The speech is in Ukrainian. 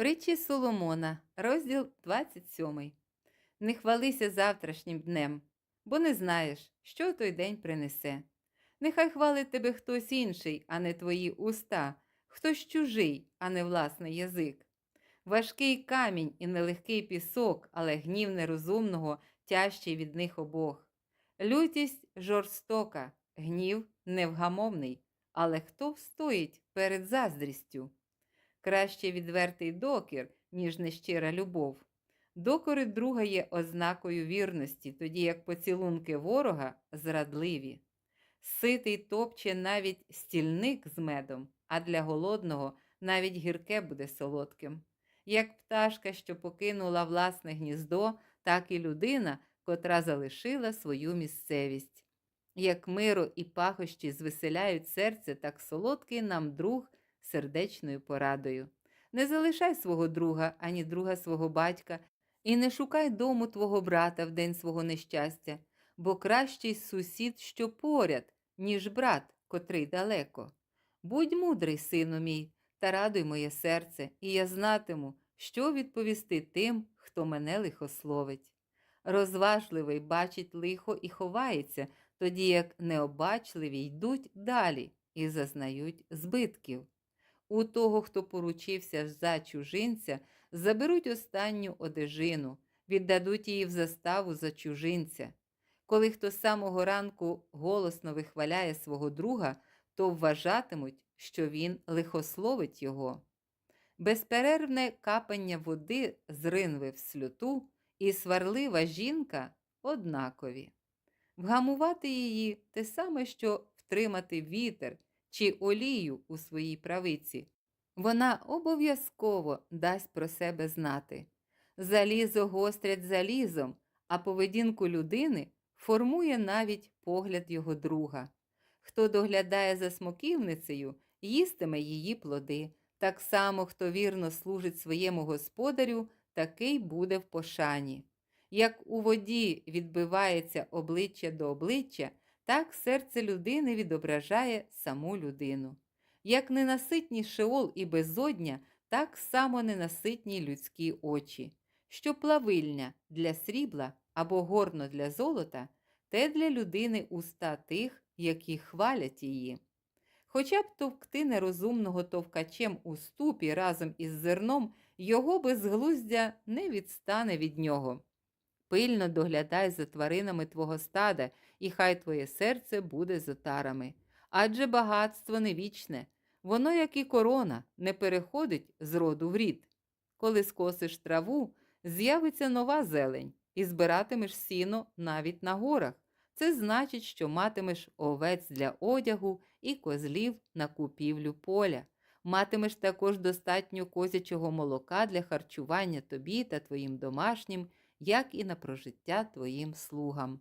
Притчі Соломона, розділ 27. Не хвалися завтрашнім днем, бо не знаєш, що той день принесе. Нехай хвалить тебе хтось інший, а не твої уста, хтось чужий, а не власний язик. Важкий камінь і нелегкий пісок, але гнів нерозумного тяжчий від них обох. Лютість жорстока, гнів невгамовний, але хто встоїть перед заздрістю? Краще відвертий докір, ніж нещира любов. Докори друга є ознакою вірності, тоді як поцілунки ворога зрадливі. Ситий топче навіть стільник з медом, а для голодного навіть гірке буде солодким. Як пташка, що покинула власне гніздо, так і людина, котра залишила свою місцевість. Як миро і пахощі звеселяють серце, так солодкий нам друг сердечною порадою. Не залишай свого друга, ані друга свого батька, і не шукай дому твого брата в день свого нещастя, бо кращий сусід, що поряд, ніж брат, котрий далеко. Будь мудрий, сину мій, та радуй моє серце, і я знатиму, що відповісти тим, хто мене лихословить. Розважливий бачить лихо і ховається, тоді як необачливі йдуть далі і зазнають збитків. У того, хто поручився за чужинця, заберуть останню одежину, віддадуть її в заставу за чужинця. Коли хто з самого ранку голосно вихваляє свого друга, то вважатимуть, що він лихословить його. Безперервне капання води з в сльоту і сварлива жінка однакові. Вгамувати її те саме, що втримати вітер чи олію у своїй правиці. Вона обов'язково дасть про себе знати. Залізо гострять залізом, а поведінку людини формує навіть погляд його друга. Хто доглядає за смоківницею, їстиме її плоди. Так само, хто вірно служить своєму господарю, такий буде в пошані. Як у воді відбивається обличчя до обличчя, так серце людини відображає саму людину. Як ненаситні шеол і безодня, так само ненаситні людські очі. Що плавильня для срібла або горно для золота, те для людини уста тих, які хвалять її. Хоча б товкти нерозумного товкачем у ступі разом із зерном, його безглуздя не відстане від нього. Пильно доглядай за тваринами твого стада, і хай твоє серце буде з отарами. Адже багатство не вічне, воно, як і корона, не переходить з роду в рід. Коли скосиш траву, з'явиться нова зелень, і збиратимеш сіно навіть на горах. Це значить, що матимеш овець для одягу і козлів на купівлю поля. Матимеш також достатньо козячого молока для харчування тобі та твоїм домашнім, як і на прожиття твоїм слугам.